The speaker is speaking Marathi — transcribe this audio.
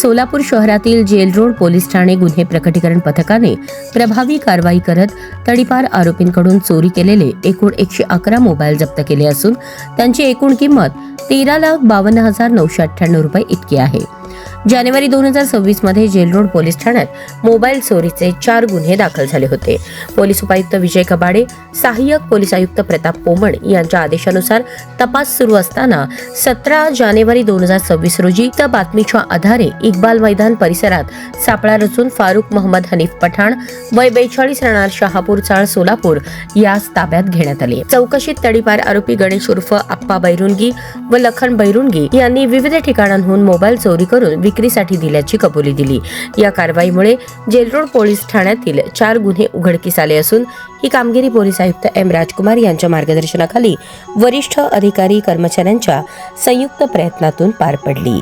सोलापूर शहरातील जेल रोड पोलीस ठाणे गुन्हे प्रकटीकरण पथकाने प्रभावी कारवाई करत तडीपार आरोपींकडून चोरी केलेले एकूण एकशे अकरा मोबाईल जप्त केले असून त्यांची एकूण किंमत तेरा लाख बावन्न हजार नऊशे अठ्ठ्याण्णव रुपये इतकी आहे. जानेवारी दोन हजार सव्वीसमध्ये जेल रोड पोलीस ठाण्यात मोबाईल चोरीचे चार गुन्हे दाखल झाले होते. पोलीस उपायुक्त विजय कबाडे सहाय्यक पोलीस आयुक्त प्रताप पोमण यांच्या आदेशानुसार तपास सुरू असताना सतरा जानेवारी दोन हजार सव्वीस रोजी त्या बातमीच्या आधारे इक्बाल मैदान परिसरात सापळा रचून फारुख मोहम्मद हनीफ पठाण वय बेचाळीस राहणार शहापूर चाळ सोलापूर यास ताब्यात घेण्यात आले. चौकशीत तडीपार आरोपी गणेश उर्फ आप्पा बैरुंगी व लखन बैरुंगी यांनी विविध ठिकाणांहून मोबाईल चोरी करून विक्रीसाठी दिल्याची कबुली दिली. या कारवाईमुळे जेलरोड पोलीस ठाण्यातील चार गुन्हे उघडकीस आले असून ही कामगिरी पोलीस आयुक्त एम राजकुमार यांच्या मार्गदर्शनाखाली वरिष्ठ अधिकारी कर्मचाऱ्यांच्या संयुक्त प्रयत्नातून पार पडली.